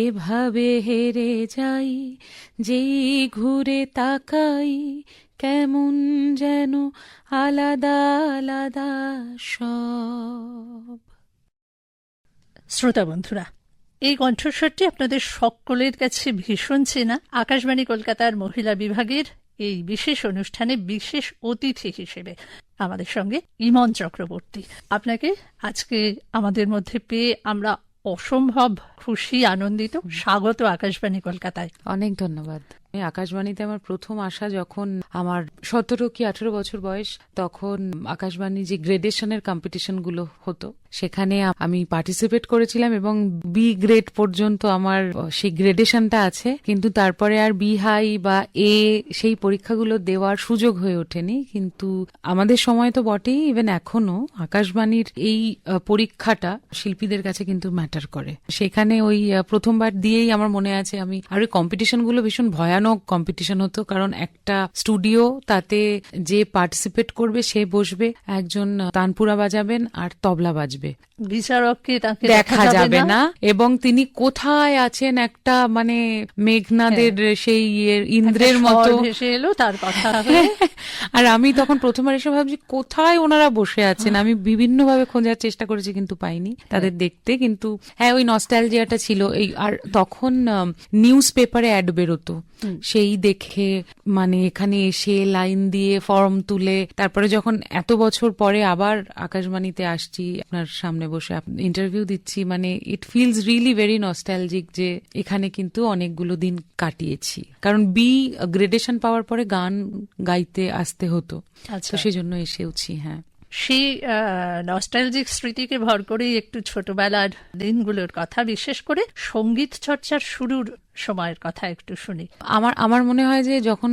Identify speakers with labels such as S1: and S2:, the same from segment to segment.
S1: এভাবে হেরে যাই যেই ঘুরে তাকাই, কেমন যেন আলাদা আলাদা সব।
S2: শ্রোতা বন্ধুরা, এই কণ্ঠস্বরটি আপনাদের সকলের কাছে ভীষণ চেনা। আকাশবাণী কলকাতার মহিলা বিভাগের এই বিশেষ অনুষ্ঠানে বিশেষ অতিথি হিসেবে আমাদের সঙ্গে ইমন চক্রবর্তী। আপনাকে আজকে আমাদের মধ্যে পেয়ে আমরা অসম্ভব খুশি আনন্দিত। স্বাগত আকাশবাণী কলকাতায়।
S1: অনেক ধন্যবাদ। আকাশবাণীতে আমার প্রথম আসা যখন আমার সতেরো কি আঠেরো বছর বয়স, তখন আকাশবাণী যে গ্রেডেশনের কম্পিটিশনগুলো হতো, সেখানে আমি পার্টিসিপেট করেছিলাম এবং বি গ্রেড পর্যন্ত আমার সেই গ্রেডেশনটা আছে। কিন্তু তারপরে আর বি হাই বা এ সেই পরীক্ষাগুলো দেওয়ার সুযোগ হয়ে ওঠেনি। কিন্তু আমাদের সময় তো বটেই ইভেন এখনও আকাশবাণীর এই পরীক্ষাটা শিল্পীদের কাছে কিন্তু ম্যাটার করে। সেখানে ওই প্রথমবার দিয়েই আমার মনে আছে আমি, আর ওই কম্পিটিশনগুলো ভীষণ ভয়ানক কম্পিটিশন হতো? কারণ একটা স্টুডিও তাতে যে পার্টিসিপেট করবে সে বসবে একজন তানপুরা বাজাবেন আর তবলা বাজবে।
S2: বিচারককে তাকে
S1: দেখা যাবে না। এবং তিনি কোথায় আছেন একটা মানে মেঘনাদের সেই ইন্দ্রের মতো।
S2: এলো তার কথা
S1: আর আমি তখন প্রথমবার এসে ভাবছি কোথায় ওনারা বসে আছেন? আমি বিভিন্ন ভাবে খোঁজার চেষ্টা করেছি কিন্তু পাইনি তাদের দেখতে। কিন্তু হ্যাঁ ওই নস্টালজিয়াটা ছিল। এই আর তখন নিউজ পেপারে অ্যাড বেরোতো। সেই দেখে মানে এখানে এসে লাইন দিয়ে ফর্ম তুলে তারপরে যখন এত বছর পরে আবার আকাশবাণীতে আসছি আপনার সামনে বসে ইন্টারভিউ দিচ্ছি মানে it feels really very nostalgic যে এখানে কিন্তু অনেকগুলো দিন কাটিয়েছি। কারণ বি গ্রেডেশন পাওয়ার পরে গান গাইতে আসতে হতো।
S2: আচ্ছা।
S1: তো সেই জন্য এসেওছি হ্যাঁ।
S2: সেই নস্টালজিক স্মৃতিকে ভর করেই একটু ছোটবেলার দিনগুলোর কথা বিশেষ করে সংগীত চর্চার শুরুর সময়ের কথা একটু শুনি।
S1: আমার আমার মনে হয় যে যখন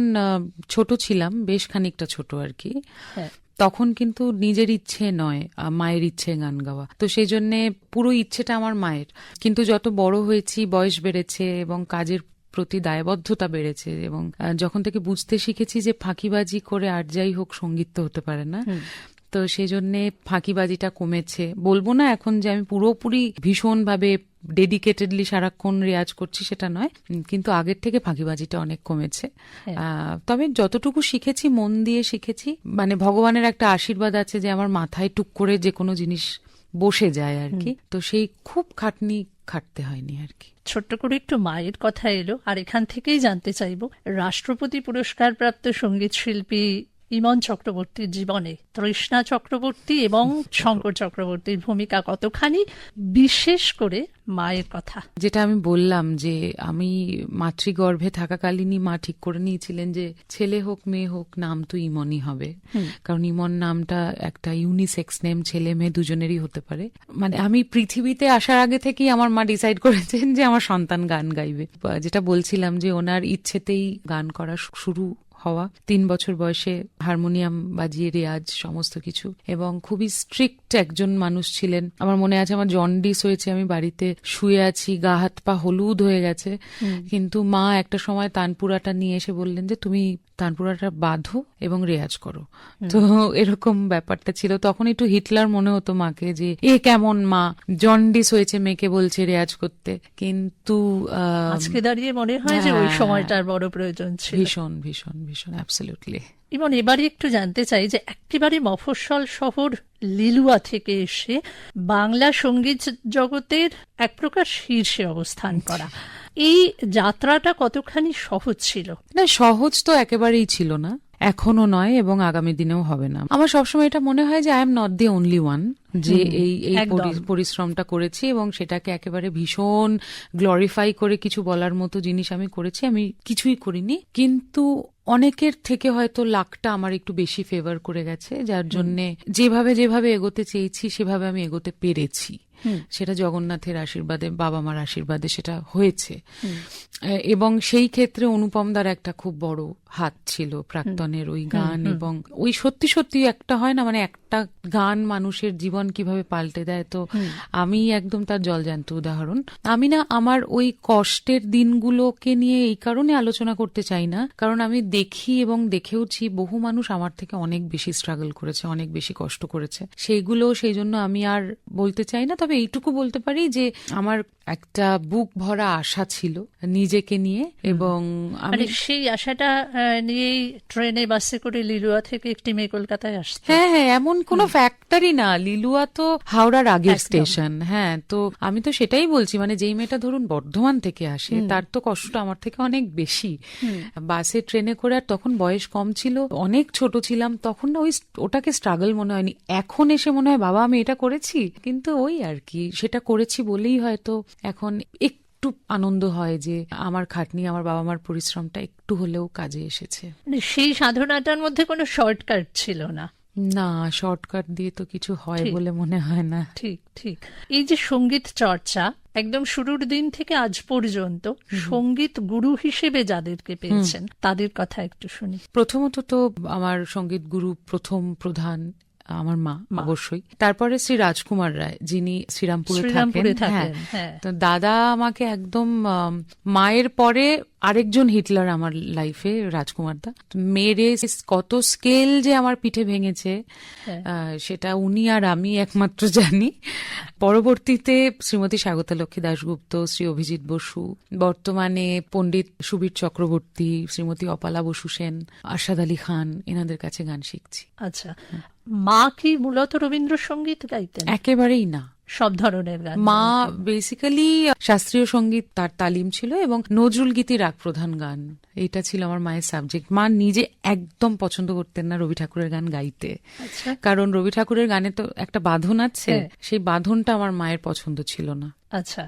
S1: ছোট ছিলাম বেশ খানিকটা ছোট আর কি
S2: হ্যাঁ।
S1: তখন কিন্তু নিজের ইচ্ছে নয় মায়ের ইচ্ছে গান গাওয়া। তো সেই জন্য পুরো ইচ্ছেটা আমার মায়ের। কিন্তু যত বড় হয়েছি বয়স বেড়েছে এবং কাজের প্রতি দায়বদ্ধতা বেড়েছে এবং যখন থেকে বুঝতে শিখেছি যে ফাঁকিবাজি করে আর যাই হোক সংগীত তো হতে পারে না তো সেই জন্যে ফাঁকিবাজিটা কমেছে। বলব না এখন যে আমি পুরোপুরি ভীষণভাবে ডেডিকেটেডলি সারাক্ষণ রেয়াজ করছি সেটা নয় কিন্তু আগের থেকে ফাঁকিবাজিটা অনেক কমেছে। তবে যতটুকু শিখেছি মন দিয়ে শিখেছি মানে ভগবানের একটা আশীর্বাদ আছে যে আমার মাথায় টুক করে যে কোনো জিনিস বসে যায় আর কি। তো সেই খুব খাটনি খাটতে হয়নি আর কি।
S2: ছোট্ট করে একটু মায়ের কথা এলো আর এখান থেকেই জানতে চাইব রাষ্ট্রপতি পুরস্কার প্রাপ্ত সংগীত শিল্পী ইমন চক্রবর্তীর জীবনে তৃষ্ণা চক্রবর্তী এবং শঙ্কর চক্রবর্তীর ভূমিকা কতখানি বিশেষ করে মায়ের কথা?
S1: যেটা আমি বললাম যে আমি মাতৃগর্ভে থাকাকালীনই মা ঠিক করে নিয়েছিলেন যে ছেলে হোক মেয়ে হোক নাম তো ইমনই হবে। কারণ ইমন নামটা একটা ইউনিসেক্স নেম ছেলে মেয়ে দুজনেরই হতে পারে। মানে আমি পৃথিবীতে আসার আগে থেকেই আমার মা ডিসাইড করেছেন যে আমার সন্তান গান গাইবে। যেটা বলছিলাম যে ওনার ইচ্ছেতেই গান করা শুরু হওয়া তিন বছর বয়সে হারমোনিয়াম বাজিয়ে রেয়াজ সমস্ত কিছু এবং খুবই স্ট্রিক্ট একজন মানুষ ছিলেন। আমার মনে আছে আমার জন্ডিস হয়েছে আমি বাড়িতে শুয়ে আছি গা হাত পা হলুদ হয়ে গেছে। কিন্তু মা একটা সময় তানপুরাটা নিয়ে এসে বললেন যে তুমি তানপুরাটা বাঁধো এবং রেয়াজ করো। তো এরকম ব্যাপারটা ছিল। তখন একটু হিটলার মনে হতো মাকে যে এ কেমন মা জন্ডিস হয়েছে মেয়েকে বলছে রেয়াজ করতে। কিন্তু আহ,
S2: আজকে দাঁড়িয়ে মনে হয় যে ওই
S1: হ্যাঁ।
S2: সময়টার বড় প্রয়োজন ছিল।
S1: ভীষণ ভীষণ ভীষণ অ্যাবসলিউটলি
S2: এবং এবারে একটু জানতে চাই যে একেবারে মফস্বল শহর লিলুয়া থেকে এসে বাংলা সংগীত জগতের এক প্রকার শীর্ষে অবস্থান করা। এই যাত্রাটা কতখানি সহজ ছিল?
S1: না সহজ তো একেবারেই ছিল না। এখনও নয় এবং আগামী দিনেও হবে না। আমার সবসময় এটা মনে হয় যে I am not the only one যে এই এই পরিশ্রমটা করেছি এবং সেটাকে একেবারে ভীষণ গ্লোরিফাই করে কিছু বলার মতো জিনিস আমি করেছি। আমি কিছুই করিনি। কিন্তু অনেকের থেকে হয়তো লাকটা আমার একটু বেশি ফেভার করে গেছে যার জন্যে যেভাবে যেভাবে এগোতে চেয়েছি সেভাবে আমি এগোতে পেরেছি। সেটা জগন্নাথের আশীর্বাদে বাবা মার আশীর্বাদে সেটা হয়েছে। এবং সেই ক্ষেত্রে অনুপমদার একটা খুব বড় হাত ছিল প্রাক্তনের ওই গান এবং ওই সত্যি সত্যি একটা হয় না মানে একটা গান মানুষের জীবন কীভাবে পাল্টে দেয়। তো আমি একদম তার জলজান্ত উদাহরণ। আমি না আমার ওই কষ্টের দিনগুলোকে নিয়ে এই কারণে আলোচনা করতে চাই না। কারণ আমি দেখি এবং দেখেওছি বহু মানুষ আমার থেকে অনেক বেশি স্ট্রাগল করেছে অনেক বেশি কষ্ট করেছে। সেইগুলো সেই জন্য আমি আর বলতে চাই না তবে এইটুকু বলতে পারি যে আমার একটা বুক ভরা আশা ছিল নিজেকে নিয়ে এবং
S2: মানে
S1: আমি
S2: সেই আশাটা নিয়েই ট্রেনে বাসে করে লিলুয়া থেকে একটি মেয়ে কলকাতায় আসছে
S1: হ্যাঁ হ্যাঁ এমন কোনো ফ্যাক্টরি না। লিলুয়া তো হাওড়ার আগের স্টেশন হ্যাঁ তো আমি তো সেটাই বলছি মানে যেই মেয়েটা ধরুন বর্ধমান থেকে আসে তার তো কষ্টটা আমার থেকে অনেক বেশি। বাসে ট্রেনে করে আর তখন বয়স কম ছিল অনেক ছোট ছিলাম তখন না ওই ওটাকে স্ট্রাগল মনে হয়নি। এখন এসে মনে হয় বাবা আমি এটা করেছি? কিন্তু ওই আর কি সেটা করেছি বলেই হয়তো এখন একটু আনন্দ হয় যে আমার খাটনি আমার বাবা মার পরিশ্রমটা একটু হলেও কাজে এসেছে।
S2: মানে সেই সাধনাটার মধ্যে কোনো শর্টকাট ছিল না?
S1: না শর্টকাট দিয়ে তো কিছু হয় বলে মনে হয় না।
S2: ঠিক ঠিক। এই যে সংগীত চর্চা একদম শুরুর দিন থেকে আজ পর্যন্ত সংগীত গুরু হিসেবে যাদেরকে পেয়েছেন তাদের কথা একটু শুনি।
S1: প্রথমত তো আমার সংগীত গুরু প্রথম প্রধান আমার মা অবশ্যই। তারপরে শ্রী রাজকুমার রায় যিনি শ্রীরামপুরে থাকেন। হ্যাঁ।
S2: হ্যাঁ।
S1: তো দাদা আমাকে একদম মায়ের পরে আরেকজন হিটলার আমার লাইফে রাজকুমার দা। মেরে কত স্কেল যে আমার পিঠে ভেঙেছে
S2: হ্যাঁ।
S1: সেটা উনি আর আমি একমাত্র জানি। পরবর্তীতে শ্রীমতী স্বাগতা লক্ষ্মী দাশগুপ্ত শ্রী অভিজিৎ বসু বর্তমানে পণ্ডিত সুবীর চক্রবর্তী শ্রীমতী অপালা বসু সেন আরশাদ আলী খান এনাদের কাছে গান শিখছি।
S2: আচ্ছা। মা কি মূলত রবীন্দ্রসঙ্গীত গাইতেন?
S1: একেবারেই না।
S2: সব ধরনের গান
S1: মা বেসিক্যালি শাস্ত্রীয় সংগীত তার তালিম ছিল এবং নজরুল গীতি রাগ প্রধান গান। এটা ছিল আমার মায়ের সাবজেক্ট মা নিজে একদম পছন্দ করতেন না রবি ঠাকুরের গান গাইতে।
S2: আচ্ছা।
S1: কারণ রবি ঠাকুরের গানে তো একটা বাঁধন আছে।
S2: হ্যাঁ।
S1: সেই বাঁধনটা আমার মায়ের পছন্দ ছিল না।
S2: আচ্ছা।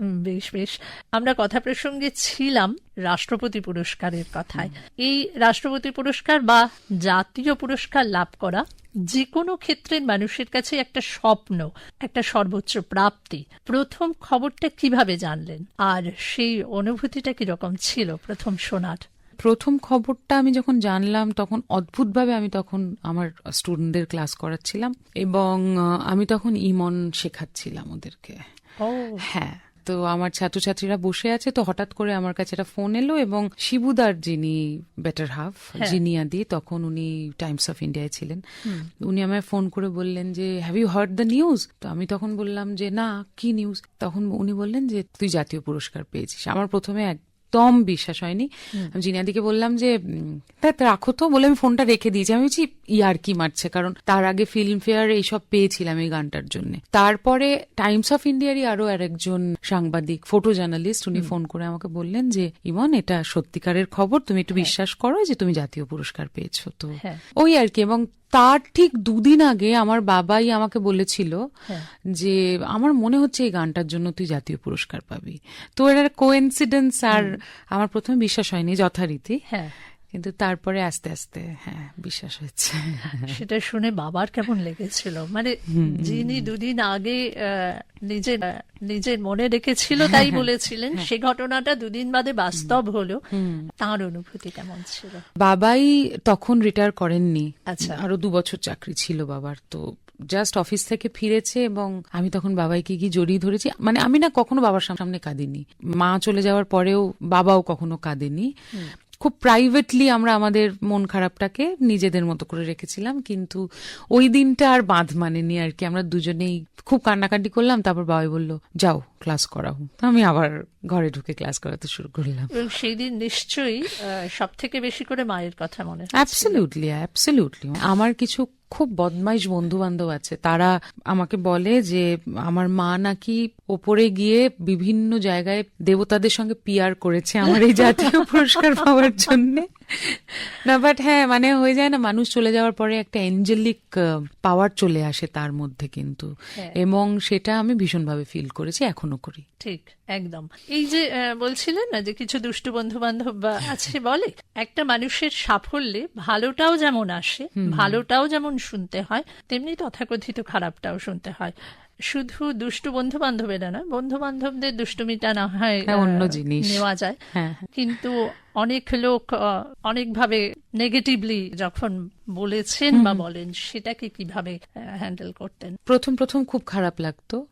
S2: বেশ বেশ। আমরা কথা প্রসঙ্গে ছিলাম রাষ্ট্রপতি পুরস্কারের কথায়। এই রাষ্ট্রপতি পুরস্কার বা জাতীয় পুরস্কার লাভ করা যে কোনো ক্ষেত্রের মানুষের কাছে একটা স্বপ্ন একটা সর্বোচ্চ প্রাপ্তি। প্রথম খবরটা কীভাবে জানলেন? আর সেই অনুভূতিটা কীরকম ছিল প্রথম শোনার?
S1: প্রথম খবরটা আমি যখন জানলাম তখন অদ্ভুতভাবে আমি তখন আমার স্টুডেন্টদের ক্লাস করাচ্ছিলাম এবং আমি তখন ইমন শেখাচ্ছিলাম ওদেরকে। হ্যাঁ। তো আমার ছাত্রছাত্রীরা বসে আছে তো হঠাৎ করে আমার কাছে একটা ফোন এলো এবং শিবুদার যিনি বেটার হাফ জিনিয়া দি তখন উনি টাইমস অফ ইন্ডিয়ায় ছিলেন। উনি আমায় ফোন করে বললেন যে have you heard the news তো আমি তখন বললাম যে না কি নিউজ তখন উনি বললেন যে তুই জাতীয় পুরস্কার পেয়েছিস। আমার প্রথমে একদম বিশ্বাস হয়নি। আমি জিনিয়াদিকে বললাম যে তা রাখো তো। বলে আমি ফোনটা রেখে দিয়েছি। আমি বলছি ইয়ার কি মারছে? কারণ তার আগে ফিল্ম ফেয়ার এইসব পেয়েছিলাম এই গানটার জন্য। তারপরে টাইমস অফ ইন্ডিয়ারই আরও আরেকজন সাংবাদিক ফটো জার্নালিস্ট উনি ফোন করে আমাকে বললেন যে ইমন এটা সত্যিকারের খবর। তুমি একটু বিশ্বাস করো যে তুমি জাতীয় পুরস্কার পেয়েছ। তো
S2: হ্যাঁ।
S1: ওই আর কি। এবং তার ঠিক দুদিন আগে আমার বাবাই আমাকে বলেছিল
S2: হ্যাঁ।
S1: যে আমার মনে হচ্ছে এই গানটার জন্য তুই জাতীয় পুরস্কার পাবি। তো এটা কোইন্সিডেন্স আর আমার প্রথমে বিশ্বাস হয়নি যথারীতি।
S2: হ্যাঁ।
S1: কিন্তু তারপরে আস্তে আস্তে হ্যাঁ বিশ্বাস হচ্ছে
S2: সেটা শুনে বাবার কেমন লেগেছিল? মানে যিনি দুদিন আগে নিজের নিজের মনে রেখেছিল তাই বলেছিলেন। সে ঘটনাটা দুদিন বাদে বাস্তব হলো। তার অনুভূতি কেমন ছিল?
S1: বাবাই তখন রিটায়ার করেননি।
S2: আচ্ছা।
S1: আরও দু বছর চাকরি ছিল বাবার। তো জাস্ট অফিস থেকে ফিরেছে এবং আমি তখন বাবাইকে গিয়ে জড়িয়ে ধরেছি। মানে আমি না কখনো বাবার সামনে কাঁদিনি। মা চলে যাওয়ার পরেও বাবাও কখনো কাঁদেনি। খুব প্রাইভেটলি আমরা আমাদের মন খারাপটাকে নিজেদের মতো করে রেখেছিলাম কিন্তু ওই দিনটা আর বাঁধ মানেনি আর কি। আমরা দুজনেই খুব কান্নাকাটি করলাম তারপর বাবাই বলল যাও ক্লাস করাও। তো আমি আবার ঘরে ঢুকে ক্লাস করাতে শুরু করলাম।
S2: সেই দিন নিশ্চয়ই সব থেকে বেশি করে মায়ের কথা মনে হয়
S1: অ্যাবসলিউটলি অ্যাবসলিউটলি আমার কিছু খুব বদমাইশ বন্ধু বান্ধব আছে। তারা আমাকে বলে যে, আমার মা নাকি ওপরে গিয়ে বিভিন্ন জায়গায় দেবতাদের সঙ্গে পিয়ার করেছে আমার এই জাতীয় পুরস্কার পাওয়ার জন্য। না বাট হ্যাঁ মানে হয়ে যায় না মানুষ চলে যাওয়ার পরে একটা এঞ্জেলিক পাওয়ার চলে আসে তার মধ্যে কিন্তু।
S2: হ্যাঁ।
S1: এবং সেটা আমি ভীষণভাবে ফিল করেছি এখনও করি।
S2: ঠিক একদম। এই যে বলছিলেন না যে কিছু দুষ্টু বন্ধু বান্ধব আছে বলে একটা মানুষের সাফল্যে ভালোটাও যেমন আসে ভালোটাও যেমন শুনতে হয় তেমনি তথাকথিত খারাপটাও শুনতে হয়। শুধু দুষ্টু বন্ধু বান্ধবেরা না বন্ধু বান্ধবদের দুষ্টুমিটা না হয়
S1: হ্যাঁ, অন্য জিনিস।
S2: নেওয়া যায়।
S1: হ্যাঁ।
S2: কিন্তু অনেক লোক অনেকভাবে নেগেটিভলি যখন বলেছেন বা বলেন সেটাকে কীভাবে হ্যান্ডেল করতেন?
S1: প্রথম প্রথম খুব খারাপ লাগতো।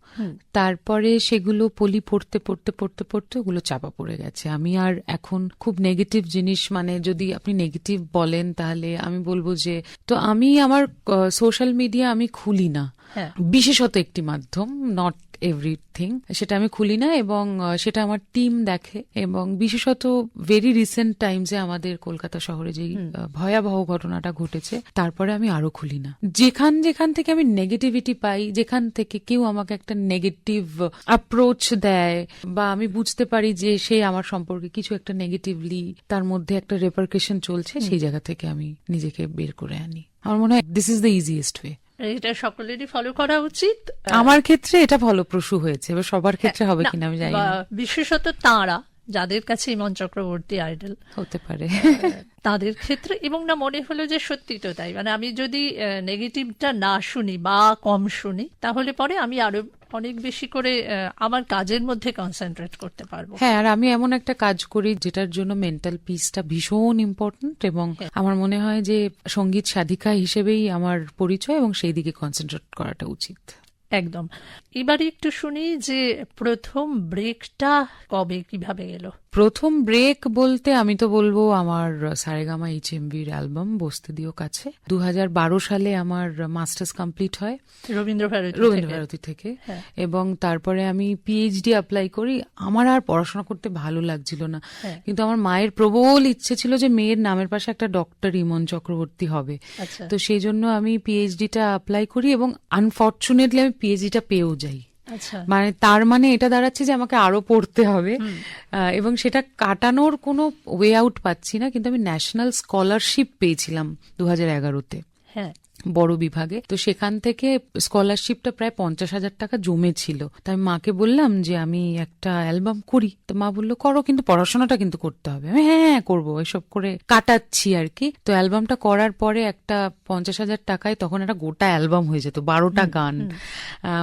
S1: তারপরে সেগুলো পলি পড়তে পড়তে পড়তে পড়তে ওগুলো চাপা পড়ে গেছে। আমি আর এখন খুব নেগেটিভ জিনিস মানে যদি আপনি নেগেটিভ বলেন তাহলে আমি বলব যে তো আমি আমার সোশ্যাল মিডিয়া আমি খুলি না। বিশেষত একটি মাধ্যম নট এভরিথিং সেটা আমি খুলি না এবং সেটা আমার টিম দেখে এবং বিশেষত ভেরি রিসেন্ট টাইমসে আমাদের কলকাতা শহরে যে ভয়াবহ ঘটনাটা ঘটেছে তারপরে আমি আরও খুলি না। যেখান যেখান থেকে আমি নেগেটিভিটি পাই যেখান থেকে কেউ আমাকে একটা নেগেটিভ অ্যাপ্রোচ দেয় বা আমি বুঝতে পারি যে সে আমার সম্পর্কে কিছু একটা নেগেটিভলি তার মধ্যে একটা রেপারকেশন চলছে সেই জায়গা থেকে আমি নিজেকে বের করে আনি। আমার মনে হয় this is the easiest way
S2: এটা সকলেরই ফলো করা উচিত।
S1: আমার ক্ষেত্রে এটা ফলপ্রসূ হয়েছে এবার সবার ক্ষেত্রে হবে কিনা আমি জানি না।
S2: বিশেষত তাঁরা যাদের কাছে ইমন চক্রবর্তী আইডল
S1: হতে পারে।
S2: তাদের ক্ষেত্রে এবং না মনে হলো যে সত্যি তো তাই। মানে আমি যদি নেগেটিভটা না শুনি বা কম শুনি তাহলে পরে আমি আরও অনেক বেশি করে আমার কাজের মধ্যে কনসেন্ট্রেট করতে পারব।
S1: হ্যাঁ আর আমি এমন একটা কাজ করি যেটার জন্য মেন্টাল পিসটা ভীষণ ইম্পর্ট্যান্ট এবং আমার মনে হয় যে সংগীত সাধিকা হিসেবেই আমার পরিচয় এবং সেই দিকে কনসেন্ট্রেট করাটা উচিত।
S2: একদম। এবারে একটু শুনি যে প্রথম ব্রেকটা কবে কীভাবে এলো?
S1: প্রথম ব্রেক বলতে আমি তো বলব আমার সারেগামা এইচ এমবির অ্যালবাম বসতে দিও কাছে। দু হাজার বারো সালে আমার মাস্টার্স কমপ্লিট হয়।
S2: রবীন্দ্র ভারতী
S1: রবীন্দ্র
S2: থেকে।
S1: ভারতী থেকে।
S2: হ্যাঁ।
S1: এবং তারপরে আমি পিএইচডি অ্যাপ্লাই করি। আমার আর পড়াশোনা করতে ভালো লাগছিল না।
S2: হ্যাঁ।
S1: কিন্তু আমার মায়ের প্রবল ইচ্ছে ছিল যে মেয়ের নামের পাশে একটা ডক্টর ইমন চক্রবর্তী হবে।
S2: আচ্ছা।
S1: তো সেই জন্য আমি পিএইচডিটা অ্যাপ্লাই করি এবং আনফর্চুনেটলি আমি পিএইচডিটা পেয়েও যাই। মানে তার মানে এটা দাঁড়াচ্ছে যে আমাকে আরও পড়তে হবে। এবং সেটা কাটানোর কোনো ওয়ে আউট পাচ্ছি না কিন্তু আমি ন্যাশনাল স্কলারশিপ পেয়েছিলাম দু হাজার এগারোতে।
S2: হ্যাঁ।
S1: বড় বিভাগে। তো সেখান থেকে স্কলারশিপটা প্রায় পঞ্চাশ হাজার টাকা জমেছিল তাই মাকে বললাম যে আমি একটা অ্যালবাম করি। তো মা বলল করো কিন্তু পড়াশোনাটা কিন্তু করতে হবে। আমি হ্যাঁ হ্যাঁ করব। এসব করে কাটাচ্ছি আর কি। তো অ্যালবামটা করার পরে একটা পঞ্চাশ হাজার টাকায় তখন একটা গোটা অ্যালবাম হয়ে যেত বারোটা গান।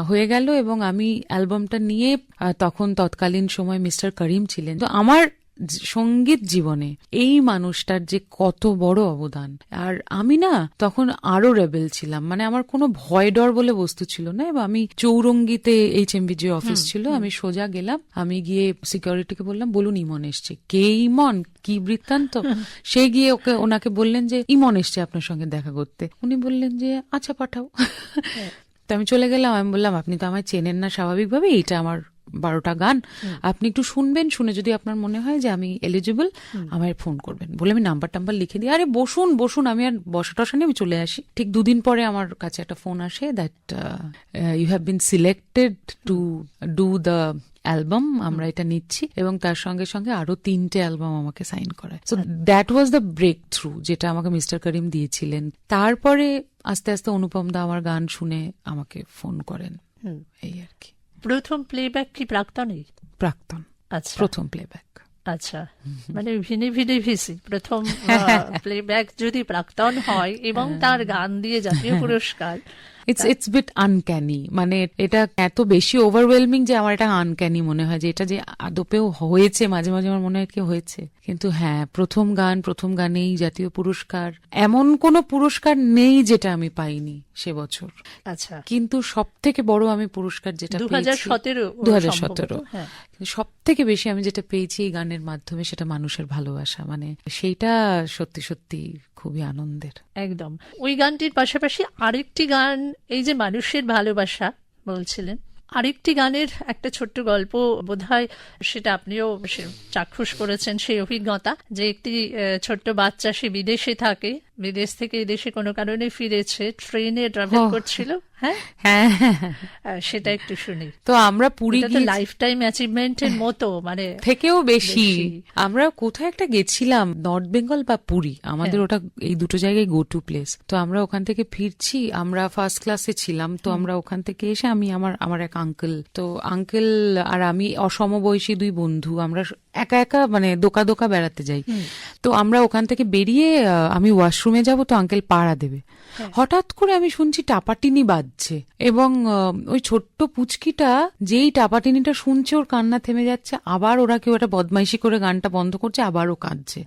S1: হয়ে গেল এবং আমি অ্যালবামটা নিয়ে তখন তৎকালীন সময় মিস্টার করিম ছিলেন। তো আমার সংগীত জীবনে এই মানুষটার যে কত বড় অবদান। আর আমি না তখন আরও রেবেল ছিলাম। মানে আমার কোনো ভয় ডর বলে বস্তু ছিল না এবং আমি চৌরঙ্গিতে এইচ এমবি যে অফিস ছিল আমি সোজা গেলাম আমি গিয়ে সিকিউরিটিকে বললাম বলুন ইমন এসছে। কে ইমন? কি বৃত্তান্ত? সে গিয়ে ওকে ওনাকে বললেন যে ইমন এসছে আপনার সঙ্গে দেখা করতে। উনি বললেন যে আচ্ছা পাঠাও। তো আমি চলে গেলাম আমি বললাম আপনি তো আমায় চেনেন না স্বাভাবিকভাবে এটা আমার বারোটা গান আপনি একটু শুনবেন শুনে যদি আপনার মনে হয় যে আমি এলিজিবল আমায় ফোন করবেন। বলে আমি নাম্বার টাম্বার লিখে দিই। আরে বসুন বসুন আমি আর বসা টসা নিয়ে আমি চলে আসি। ঠিক দুদিন পরে আমার কাছে একটা ফোন আসে that you have been selected to do the album আমরা এটা নিচ্ছি এবং তার সঙ্গে সঙ্গে আরও তিনটে অ্যালবাম আমাকে সাইন করায়। So that was the breakthrough যেটা আমাকে মিস্টার করিম দিয়েছিলেন। তারপরে আস্তে আস্তে অনুপম দা আমার গান শুনে আমাকে ফোন করেন। এই আর কি।
S2: প্রথম প্লেব্যাক কি প্রাক্তনই
S1: প্রাক্তন।
S2: আচ্ছা।
S1: প্রথম প্লেব্যাক
S2: আচ্ছা। মানে ভিনে ভিনে ভিসি। প্রথম প্লেব্যাক যদি প্রাক্তন হয় এবং তার গান দিয়ে জাতীয় পুরস্কার
S1: ইটস ইটস বিট আনক্যানি মানে এটা এত বেশি ওভারওয়েলমিং যে আমার এটা আনক্যানি মনে হয় যে এটা যে আদপেও হয়েছে মাঝে মাঝে আমার মনে হয় কি হয়েছে। কিন্তু হ্যাঁ প্রথম গান প্রথম গানেই জাতীয় পুরস্কার। এমন কোনো পুরস্কার নেই যেটা আমি পাইনি। সে বছর।
S2: আচ্ছা।
S1: কিন্তু সব থেকে বড় আমি পুরস্কার যেটা
S2: দু হাজার সতেরো
S1: দু হাজার সতেরো।
S2: হ্যাঁ।
S1: সব থেকে বেশি আমি যেটা পেয়েছি এই গানের মাধ্যমে সেটা মানুষের ভালোবাসা। মানে সেইটা সত্যি সত্যি খুবই আনন্দের।
S2: একদম। ওই গানটির পাশাপাশি আরেকটি গান এই যে মানুষের ভালোবাসা বলছিলেন আরেকটি গানের একটা ছোট্ট গল্প বোধহয় সেটা আপনিও চাক্ষুষ করেছেন সেই অভিজ্ঞতা যে একটি ছোট্ট বাচ্চা সে বিদেশে থাকে বিদেশ থেকে এই দেশে কোনো কারণে ফিরেছে ট্রেনে ট্রাভেল করছিল হ্যাঁ?
S1: হ্যাঁ।
S2: সেটা একটু শুনি।
S1: তো আমরা পুরী গিয়ে
S2: লাইফ টাইম অ্যাচিভমেন্টের মতো মানে
S1: থেকেও বেশি।
S2: বেশি।
S1: আমরা কোথায় একটা গেছিলাম নর্থ বেঙ্গল বা পুরী। আমাদের ওটা এই দুটো জায়গায় গো টু প্লেস তো আমরা ওখান থেকে ফিরছি আমরা ফার্স্ট ক্লাসে ছিলাম তো আমরা ওখান থেকে এসে আমি আমার আমার এক আঙ্কেল তো আঙ্কেল আর আমি অসমবয়সী দুই বন্ধু আমরা একা একা মানে দোকা দোকা বেড়াতে যাই। তো আমরা ওখান থেকে বেরিয়ে আমি ওয়াশরুমে যাব তো আঙ্কেল পাড়া দেবে। হঠাৎ করে আমি শুনছি টাপাটিনি বাজছে এবং ওই ছোট্ট পুচকিটা যেই টাপাটিনিটা শুনছে ওর কান্না থেমে যাচ্ছে আবার ওরা কেউ একটা বদমাইশি করে গানটা বন্ধ করছে আবারও কাঁদছে।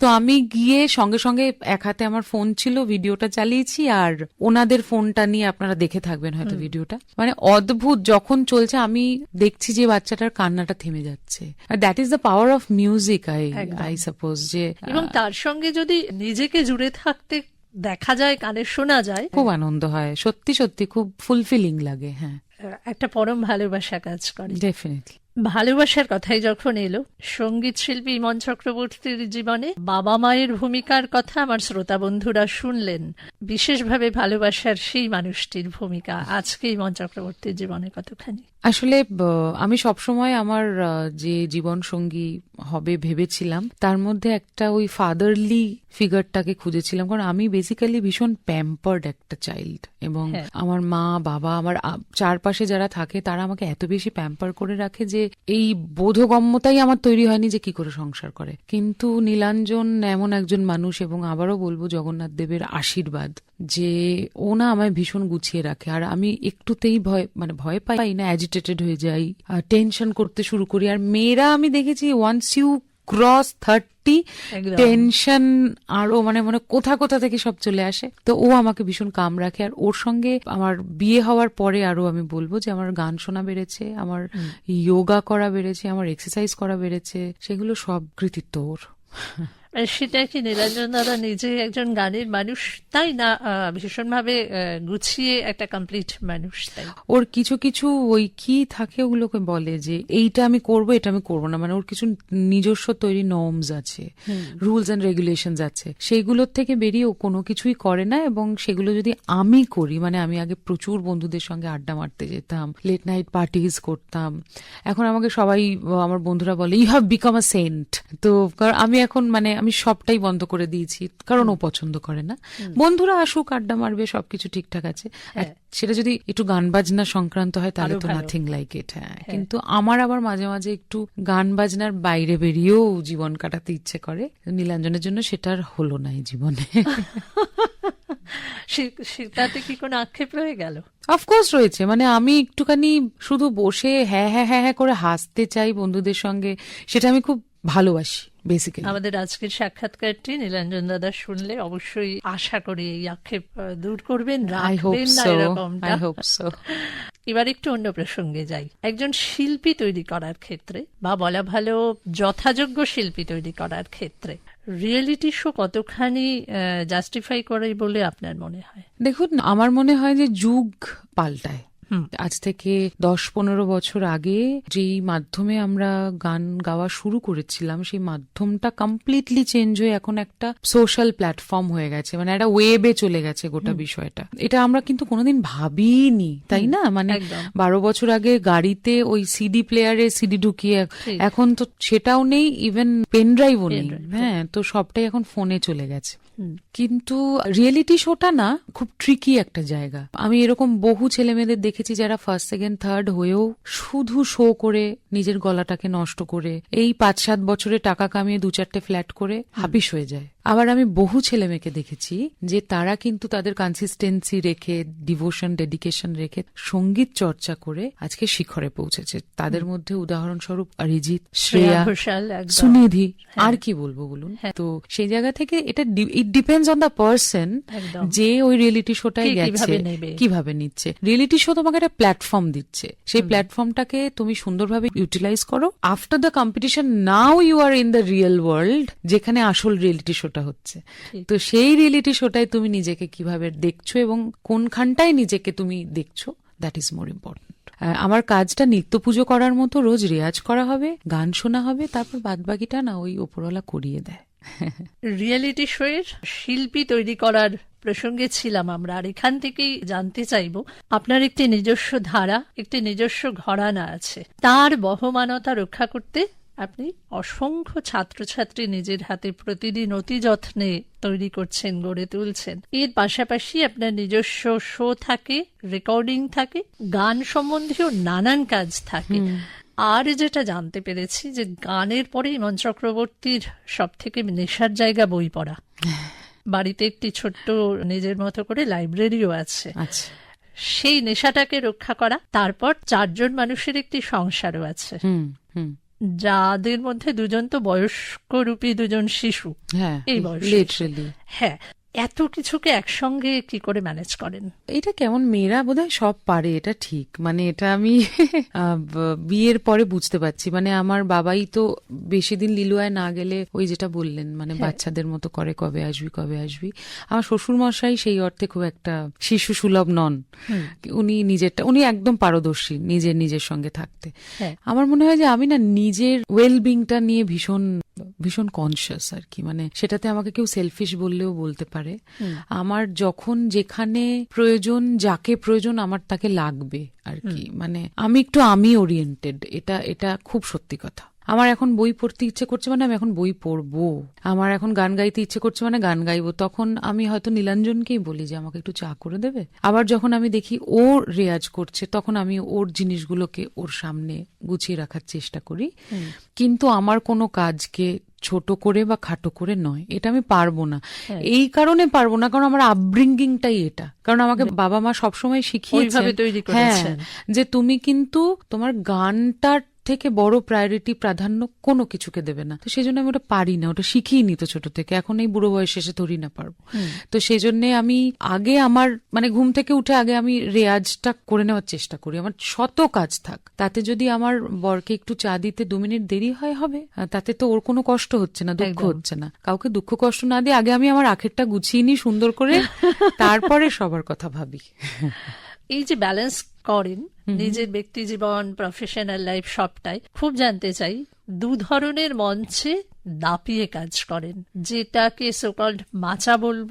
S1: তো আমি গিয়ে সঙ্গে সঙ্গে এক হাতে আমার ফোন ছিল ভিডিওটা চালিয়েছি আর ওনাদের ফোনটা নিয়ে আপনারা দেখে থাকবেন হয়তো ভিডিওটা। মানে অদ্ভুত যখন চলছে আমি দেখছি যে বাচ্চাটার কান্নাটা থেমে যাচ্ছে। That is the power of music I I suppose যে
S2: এবং তার সঙ্গে যদি নিজেকে জুড়ে থাকতে দেখা যায় কানে শোনা যায়।
S1: খুব আনন্দ হয়। সত্যি সত্যি খুব ফুলফিলিং লাগে হ্যাঁ।
S2: একটা পরম ভালোবাসা কাজ করে।
S1: ডেফিনেটলি
S2: ভালোবাসার কথাই যখন এলো সংগীত শিল্পী ইমন চক্রবর্তীর জীবনে বাবা মায়ের ভূমিকার কথা আমার শ্রোতা বন্ধুরা শুনলেন। বিশেষভাবে ভালোবাসার সেই মানুষটির ভূমিকা। আজকে ইমন চক্রবর্তীর জীবনে কতখানি।
S1: আসলে আমি সবসময় আমার যে জীবন সঙ্গী হবে ভেবেছিলাম তার মধ্যে একটা ওই ফাদারলি ফিগারটাকে খুঁজেছিলাম। কারণ আমি বেসিক্যালি ভীষণ প্যাম্পার্ড একটা চাইল্ড এবং
S2: হ্যাঁ।
S1: আমার মা বাবা আমার চারপাশে যারা থাকে তারা আমাকে এত বেশি প্যাম্পার করে রাখে যে এই বোধগম্যতাই আমার তৈরি হয়নি যে কি করে সংসার করে। কিন্তু নীলাঞ্জন এমন একজন মানুষ এবং আবারও বলব জগন্নাথ দেবের আশীর্বাদ। যে ও না আমায় ভীষণ গুছিয়ে রাখে। আর আমি একটুতেই ভয় মানে ভয় পাই না অ্যাজিটেটেড হয়ে যাই টেনশন করতে শুরু করি। আর মেয়েরা আমি দেখেছি once you cross thirty tension আরও মানে মানে কোথা কোথা থেকে সব চলে আসে। তো ও আমাকে ভীষণ কাম রাখে। আর ওর সঙ্গে আমার বিয়ে হওয়ার পরে আরও আমি বলব যে আমার গান শোনা বেড়েছে আমার যোগা করা বেড়েছে আমার এক্সারসাইজ করা বেড়েছে সেগুলো সব কৃতিত্ব ওর।
S2: আর সেটা কি নীলাঞ্জন দাদা নিজে একজন গানের মানুষ তাই না? ভীষণভাবে গুছিয়ে একটা কমপ্লিট মানুষ তাই।
S1: ওর কিছু কিছু ওই কি থাকে ওগুলোকে বলে যে এইটা আমি করব এটা আমি করব না। মানে ওর কিছু নিজস্ব তৈরি নর্মস আছে রুলস অ্যান্ড রেগুলেশন আছে। সেইগুলোর থেকে বেরিয়ে ও কোনো কিছুই করে না এবং সেগুলো যদি আমি করি মানে আমি আগে প্রচুর বন্ধুদের সঙ্গে আড্ডা মারতে যেতাম লেট নাইট পার্টিজ করতাম। এখন আমাকে সবাই আমার বন্ধুরা বলে you have become a saint তো আমি এখন মানে আমি সবটাই বন্ধ করে দিয়েছি কারণ ও পছন্দ করে না। বন্ধুরা আসুক আড্ডা মারবে সবকিছু ঠিকঠাক আছে। সেটা যদি একটু গান বাজনা সংক্রান্ত হয় তাহলে তো নাথিং লাইক ইট হ্যাঁ। কিন্তু আমার আবার মাঝে মাঝে একটু গান বাজনার বাইরে বেরিয়েও জীবন কাটাতে ইচ্ছে করে। নীলাঞ্জনের জন্য সেটা আর হলো না এই জীবনে।
S2: সেটাতে কি কোনো আক্ষেপ রয়ে গেল?
S1: অফকোর্স রয়েছে। মানে আমি একটুখানি শুধু বসে হ্যাঁ হ্যাঁ হ্যাঁ হ্যাঁ করে হাসতে চাই বন্ধুদের সঙ্গে সেটা আমি খুব ভালোবাসি। বেসিক্যালি
S2: আমাদের আজকের সাক্ষাৎকারটি নীলাঞ্জন দাদা শুনলে অবশ্যই আশা করি এই আক্ষেপ দূর করবেন রাখবেন না এরকমটা। এবার একটু অন্য প্রসঙ্গে যাই। একজন শিল্পী তৈরি করার ক্ষেত্রে বা বলা ভালো যথাযোগ্য শিল্পী তৈরি করার ক্ষেত্রে রিয়েলিটি শো কতখানি জাস্টিফাই করে বলে আপনার মনে হয়?
S1: দেখুন আমার মনে হয় যে যুগ পাল্টায়। আজ থেকে দশ পনেরো বছর আগে যেই মাধ্যমে আমরা গান গাওয়া শুরু করেছিলাম সেই মাধ্যমটা কমপ্লিটলি চেঞ্জ হয়ে এখন একটা সোশ্যাল প্ল্যাটফর্ম হয়ে গেছে মানে একটা ওয়েবে চলে গেছে গোটা বিষয়টা। এটা আমরা কিন্তু কোনোদিন ভাবিনি তাই না? মানে বারো বছর আগে গাড়িতে ওই সিডি প্লেয়ারে সিডি ঢুকিয়ে এখন তো সেটাও নেই ইভেন পেন ড্রাইভও নেই। হ্যাঁ তো সবটাই এখন ফোনে চলে গেছে। কিন্তু রিয়েলিটি শোটা না খুব ট্রিকি একটা জায়গা। আমি এরকম বহু ছেলে মেয়েদের দেখেছি যারা ফার্স্ট সেকেন্ড থার্ড হয়েও শুধু শো করে নিজের গলাটাকে নষ্ট করে এই পাঁচ সাত বছরে টাকা কামিয়ে দু চারটে ফ্ল্যাট করে হাবিস হয়ে যায়। আবার আমি বহু ছেলে মেয়েকে দেখেছি যে তারা কিন্তু তাদের কনসিস্টেন্সি রেখে ডিভোশন ডেডিকেশন রেখে সংগীত চর্চা করে আজকে শিখরে পৌঁছেছে। তাদের মধ্যে উদাহরণস্বরূপ অরিজিৎ
S2: শ্রেয়া
S1: সুনিধি আর কি বলব বলুন?
S2: হ্যাঁ।
S1: তো সেই জায়গা থেকে এটা it depends on the person যে ওই রিয়েলিটি শোটায় গেছে
S2: কীভাবে
S1: নিচ্ছে। রিয়েলিটি শো তোমাকে একটা প্ল্যাটফর্ম দিচ্ছে। সেই প্ল্যাটফর্মটাকে তুমি সুন্দরভাবে ইউটিলাইজ করো। After the competition now you are in the real world যেখানে আসল রিয়েলিটি শোটা হচ্ছে। তো সেই রিয়েলিটি শোটায় তুমি নিজেকে কীভাবে দেখছ এবং কোনখানটায় নিজেকে তুমি দেখছ দ্যাট ইজ মোর ইম্পর্টেন্ট আমার কাজটা নিত্য পুজো করার মতো রোজ রেয়াজ করা হবে গান শোনা হবে তারপর বাদবাকিটা না ওই ওপরওয়ালা করিয়ে দেয়।
S2: রিয়েলিটি শো এর শিল্পী তৈরি করার প্রসঙ্গে ছিলাম আমরা আর এখান থেকেই জানতে চাইব আপনার একটি নিজস্ব ধারা একটি নিজস্ব ঘরানা আছে। তার বহমানতা রক্ষা করতে আপনি অসংখ্য ছাত্রছাত্রী নিজের হাতে প্রতিদিন অতি যত্নে তৈরি করছেন গড়ে তুলছেন। এর পাশাপাশি আপনার নিজস্ব শো থাকে রেকর্ডিং থাকে গান সম্বন্ধীয় নানান কাজ থাকে। আর যেটা জানতে পেরেছি যে গানের পরে ইমন চক্রবর্তীর সব থেকে নেশার জায়গা বই পড়া। বাড়িতে একটি ছোট্ট নিজের মতো করে লাইব্রেরিও আছে।
S1: আচ্ছা।
S2: সেই নেশাটাকে রক্ষা করা। তারপর চারজন মানুষের একটি সংসারও আছে। যাদের মধ্যে দুজন তো বয়স্ক রূপী দুজন শিশু।
S1: হ্যাঁ
S2: এই বয়স। হ্যাঁ এত কিছুকে একসঙ্গে কি করে ম্যানেজ করেন?
S1: এটা কেমন মেয়েরা বোধহয় সব পারে এটা ঠিক। মানে এটা আমি বিয়ের পরে বুঝতে পারছি। মানে আমার বাবাই তো বেশি দিন লিলুয়ায় না গেলে ওই যেটা বললেন মানে বাচ্চাদের মতো করে কবে আসবি কবে আসবি। আমার শ্বশুর মশাই সেই অর্থে খুব একটা শিশু সুলভ নন উনি নিজেরটা উনি একদম পারদর্শী নিজের নিজের সঙ্গে থাকতে।
S2: হ্যাঁ।
S1: আমার মনে হয় যে আমি না নিজের ওয়েলবিংটা নিয়ে ভীষণ ভীষণ কনসিয়াস আর কি। মানে সেটাতে আমাকে কেউ সেলফিশ বললেও বলতে পারে। আমার যখন যেখানে প্রয়োজন যাকে প্রয়োজন আমার তাকে লাগবে আর কি। মানে আমি একটু আমি ওরিয়েন্টেড এটা এটা খুব সত্যি কথা। আমার এখন বই পড়তে ইচ্ছে করছে মানে আমি এখন বই পড়ব। আমার এখন গান গাইতে ইচ্ছে করছে মানে গান গাইবো। তখন আমি হয়তো নীলাঞ্জনকেই বলি যে আমাকে একটু চা করে দেবে? আবার যখন আমি দেখি ও রেয়াজ করছে তখন আমি ওর জিনিসগুলোকে ওর সামনে গুছিয়ে রাখার চেষ্টা করি। কিন্তু আমার কোনো কাজকে ছোট করে বা খাটো করে নয়। এটা আমি পারব না। এই কারণে পারব না কারণ আমার আপব্রিঙ্গিংটাই এটা। কারণ আমাকে বাবা মা সবসময় শিখিয়েছে
S2: তৈরি
S1: হ্যাঁ যে তুমি কিন্তু তোমার গানটার থেকে বড় প্রায়োরিটি প্রাধান্য কোনো কিছুকে দেবে না। তো সেই জন্য আমি ওটা পারি না ওটা শিখিয়ে নি তো ছোট থেকে। এখন এই বুড়ো বয়সে এসে ধরি না পারব। তো সেই জন্য আমি আগে আমার মানে ঘুম থেকে উঠে আগে আমি রেয়াজটা করে নেওয়ার চেষ্টা করি। আমার শত কাজ থাক। তাতে যদি আমার বরকে একটু চা দিতে দু মিনিট দেরি হয় হবে। তাতে তো ওর কোনো কষ্ট হচ্ছে না দুঃখ হচ্ছে না। কাউকে দুঃখ কষ্ট না দিয়ে আগে আমি আমার আখেরটা গুছিয়ে নিই সুন্দর করে তারপরে সবার কথা ভাবি।
S2: এই যে ব্যালেন্স করেন নিজের ব্যক্তি জীবন প্রফেশনাল লাইফ সবটাই খুব জানতে চাই দু ধরনের মঞ্চে দাপিয়ে কাজ করেন যেটাকে সোকল্ড মাচা বলব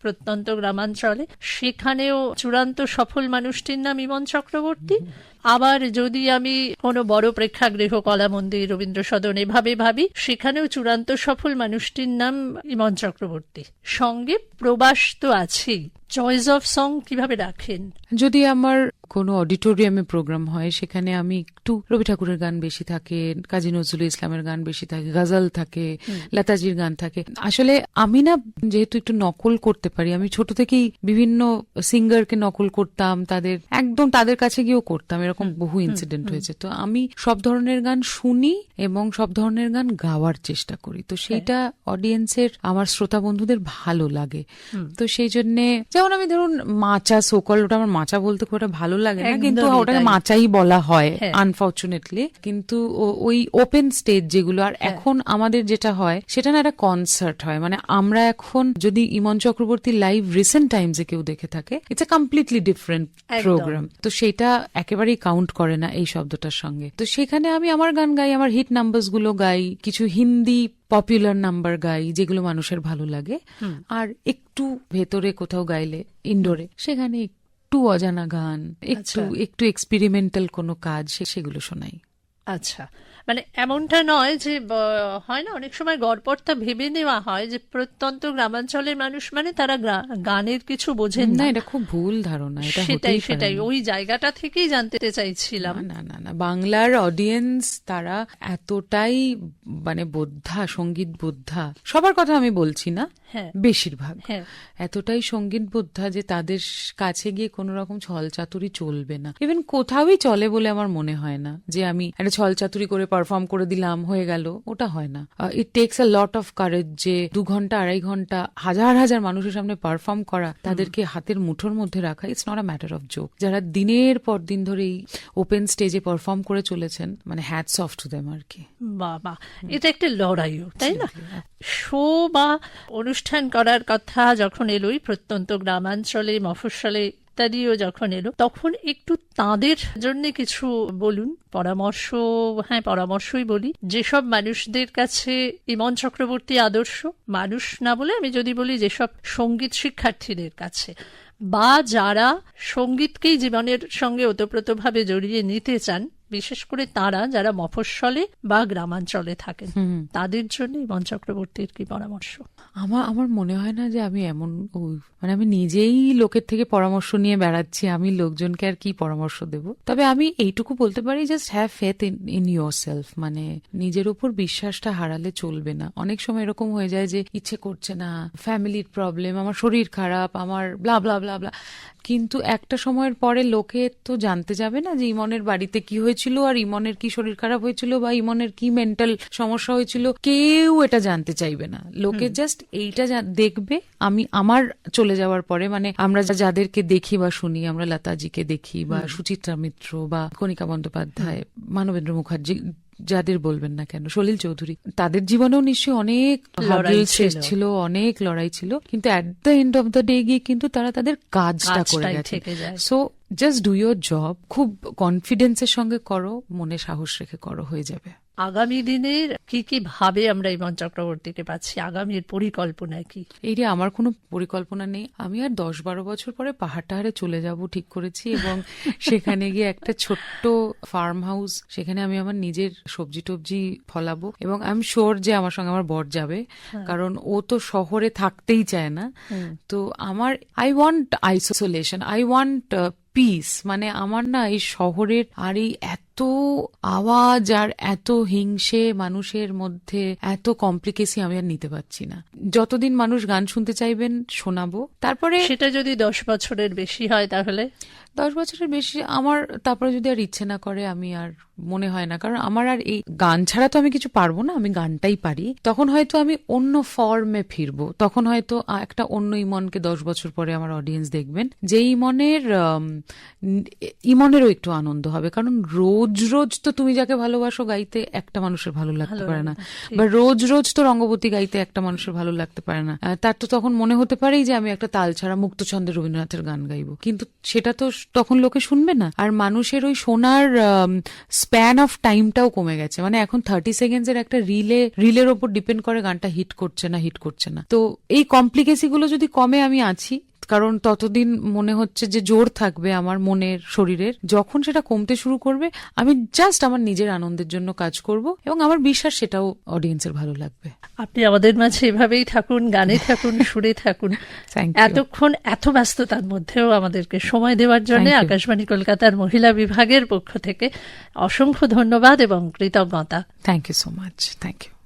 S2: প্রত্যন্ত গ্রামাঞ্চলে সেখানেও চূড়ান্ত সফল মানুষটির নাম ইমন চক্রবর্তী আবার যদি আমি কোনো বড় প্রেক্ষাগৃহ কলা মন্দির রবীন্দ্র সদন এভাবে ভাবি, সেখানেও চূড়ান্ত সফল মানুষটির নাম ইমন চক্রবর্তী। সঙ্গে প্রবাস তো আছেই। চয়েস অফ সং কীভাবে রাখেন?
S1: যদি আমার কোনো অডিটোরিয়ামে প্রোগ্রাম হয় সেখানে আমি একটু রবি ঠাকুরের গান বেশি থাকে কাজী নজরুল ইসলামের গান বেশি থাকে গজল থাকে লতাজির গান থাকে। আসলে আমি না যেহেতু একটু নকল করতে পারি আমি ছোট থেকেই বিভিন্ন সিঙ্গারকে নকল করতাম তাদের একদম তাদের কাছে গিয়েও করতাম এরকম বহু ইনসিডেন্ট হয়েছে। তো আমি সব ধরনের গান শুনি এবং সব ধরনের গান গাওয়ার চেষ্টা করি। তো সেইটা অডিয়েন্সের আমার শ্রোতা বন্ধুদের ভালো লাগে। তো সেই জন্যে যেমন আমি ধরুন মাচা সোকল ওটা আমার মাচা বলতে খুব একটা ভালো লাগে না কিন্তু ওটাকে মাচাই বলা হয়
S2: হ্যাঁ।
S1: আনফর্চুনেটলি কিন্তু ওই ওপেন স্টেজ যেগুলো আর
S2: হ্যাঁ।
S1: এখন আমাদের যেটা হয় সেটা না একটা কনসার্ট হয়। মানে আমরা এখন যদি ইমন চক্রবর্তী লাইভ রিসেন্ট টাইমসে কেউ দেখে থাকে it's a completely different programme তো সেটা একেবারেই কাউন্ট করে না এই শব্দটার সঙ্গে। তো সেখানে আমি আমার গান গাই আমার হিট নাম্বারসগুলো গাই কিছু হিন্দি পপুলার নাম্বার গাই যেগুলো মানুষের ভালো লাগে। আর একটু ভেতরে কোথাও গাইলে ইনডোরে সেখানে একটু অজানা গান একটু
S2: আচ্ছা।
S1: একটু এক্সপেরিমেন্টাল কোনো কাজ সেগুলো শোনাই
S2: আচ্ছা মানে এমনটা নয় যে হয় না? অনেক সময় গড়পড়তা ভেবে নেওয়া হয় যে প্রত্যন্ত গ্রামাঞ্চলের মানুষ মানে তারা গানের কিছু বোঝেন
S1: না এটা খুব ভুল ধারণা এটা
S2: সেটাই সেটাই। ওই জায়গাটা থেকেই জানতে চাইছিলাম।
S1: না না না বাংলার অডিয়েন্স তারা এতটাই মানে বোদ্ধা সংগীত বোদ্ধা সবার কথা আমি বলছি না
S2: হ্যাঁ।
S1: বেশিরভাগ।
S2: হ্যাঁ।
S1: এতটাই সংগীত বোদ্ধা যে তাদের কাছে গিয়ে কোনো রকম ছল চলবে না। ইভেন কোথাওই চলে বলে আমার মনে হয় না যে আমি একটা ছল করে পারফর্ম করে দিলাম হয়ে গেল ওটা হয় না। It takes a lot of courage যে দু ঘণ্টা আড়াই ঘণ্টা হাজার হাজার মানুষের সামনে পারফর্ম করা তাদেরকে হাতের মুঠোর মধ্যে রাখা it's not a matter of joke যারা দিনের পর দিন ধরে এই ওপেন স্টেজে পারফর্ম করে চলেছেন মানে হ্যাটস অফ টু দেম আর কি।
S2: বাবা এটা একটা লড়াইও তাই না? শো বা অনুষ্ঠান করার কথা যখন এলোই প্রত্যন্ত গ্রামাঞ্চলে মফস্বলে ইত্যাদিও যখন এলো, তখন একটু তাদের জন্য কিছু বলুন, পরামর্শ হ্যাঁ পরামর্শই বলি। যেসব মানুষদের কাছে ইমন চক্রবর্তী আদর্শ, মানুষ না বলে আমি যদি বলি যেসব সংগীত শিক্ষার্থীদের কাছে, বা যারা সঙ্গীতকেই জীবনের সঙ্গে ওতপ্রোতভাবে জড়িয়ে নিতে চান বিশেষ করে তারা যারা মফস্বলে বা গ্রামাঞ্চলে থাকেন তাদের জন্য ইমন চক্রবর্তীর কি পরামর্শ?
S1: আমার আমার মনে হয় না যে আমি এমন মানে আমি নিজেই লোকের থেকে পরামর্শ নিয়ে বেড়াচ্ছি আমি লোকজনকে আর কি পরামর্শ দেব। তবে আমি এইটুকু বলতে পারি just have faith in in yourself মানে নিজের উপর বিশ্বাসটা হারালে চলবে না। অনেক সময় এরকম হয়ে যায় যে ইচ্ছে করছে না ফ্যামিলির প্রবলেম আমার শরীর খারাপ আমার ব্লা ব্লা ব্লা ব্লা কিন্তু একটা সময়ের পরে লোকে তো জানতে যাবে না যে ইমনের বাড়িতে কি হয়েছিল আর ইমনের কি শরীর খারাপ হয়েছিল বা ইমনের কি মেন্টাল সমস্যা হয়েছিল কেউ এটা জানতে চাইবে না। লোকে জাস্ট এইটা দেখবে আমি আমার চলে যাওয়ার পরে মানে আমরা যাদেরকে দেখি বা শুনি আমরা লতাজিকে দেখি বা সুচিত্রা মিত্র বা কণিকা বন্দ্যোপাধ্যায় মানবেন্দ্র মুখার্জি যাদের বলবেন না কেন সলিল চৌধুরী তাদের জীবনেও নিশ্চয়ই অনেক
S2: লড়াই
S1: hurdles
S2: ছিল।
S1: ছিল অনেক লড়াই ছিল কিন্তু at the end of the day গিয়ে কিন্তু তারা তাদের কাজটা করে গেছে। So just do your job খুব কনফিডেন্সের সঙ্গে করো মনে সাহস রেখে করো হয়ে যাবে।
S2: আগামী দিনের কি কি ভাবে আমরা ইমন চক্রবর্তীকে পাচ্ছি? আগামীর পরিকল্পনা কি?
S1: এই রে আমার কোনো পরিকল্পনা নেই। আমি আর দশ বারো বছর পরে পাহাড় টাহাড়ে চলে যাব ঠিক করেছি এবং সেখানে গিয়ে একটা ছোট্ট ফার্ম হাউস সেখানে আমি আমার নিজের সবজি টবজি ফলাবো এবং আই এম শিওর যে আমার সঙ্গে আমার বর যাবে। কারণ ও তো শহরে থাকতেই চায় না। তো আমার I want isolation I want peace মানে আমার না এই শহরের আর এই এত আওয়াজ আর এত হিংসে মানুষের মধ্যে এত কমপ্লিকেসি আমি আর নিতে পারছি না। যতদিন মানুষ গান শুনতে চাইবেন, শোনাবো। তারপরে
S2: সেটা যদি দশ বছরের বেশি হয় তাহলে?
S1: দশ বছরের বেশি আমার তারপরে যদি আর ইচ্ছে না করে আমি আর মনে হয় না। কারণ আমার আর এই গান ছাড়া তো আমি কিছু পারব না আমি গানটাই পারি। তখন হয়তো আমি অন্য ফর্মে ফিরবো। তখন হয়তো একটা অন্য ইমনকে দশ বছর পরে আমার অডিয়েন্স দেখবেন যে ইমনের ইমনেরও একটু আনন্দ হবে। কারণ রোজ রোজ তো তুমি যাকে ভালোবাসো গাইতে একটা মানুষের ভালো লাগতে পারে না। বা রোজ রোজ তো রঙ্গবতী গাইতে একটা মানুষের ভালো লাগতে পারে না। তার তো তখন মনে হতে পারেই যে আমি একটা তাল ছাড়া মুক্তছন্দে রবীন্দ্রনাথের গান গাইবো। কিন্তু সেটা তো তখন লোকে শুনবে না। আর মানুষের ওই শোনার স্প্যান অফ টাইমটাও কমে গেছে। মানে এখন থার্টি সেকেন্ডসের একটা রিলে, রিলের ওপর ডিপেন্ড করে গানটা হিট করছে না হিট করছে না। তো এই কমপ্লিকেসিগুলো যদি কমে আমি আছি কারণ ততদিন মনে হচ্ছে যে জোর থাকবে আমার মনের শরীরের। যখন সেটা কমতে শুরু করবে আমি জাস্ট আমার নিজের আনন্দের জন্য কাজ করব এবং আমার বিশ্বাস সেটাও অডিয়েন্সের ভালো লাগবে।
S2: আপনি আমাদের মাঝে এভাবেই থাকুন গানে থাকুন সুরে থাকুন। এতক্ষণ এত ব্যস্ততার মধ্যেও আমাদেরকে সময় দেওয়ার জন্য আকাশবাণী কলকাতার মহিলা বিভাগের পক্ষ থেকে অসংখ্য ধন্যবাদ এবং কৃতজ্ঞতা।
S1: Thank you so much thank you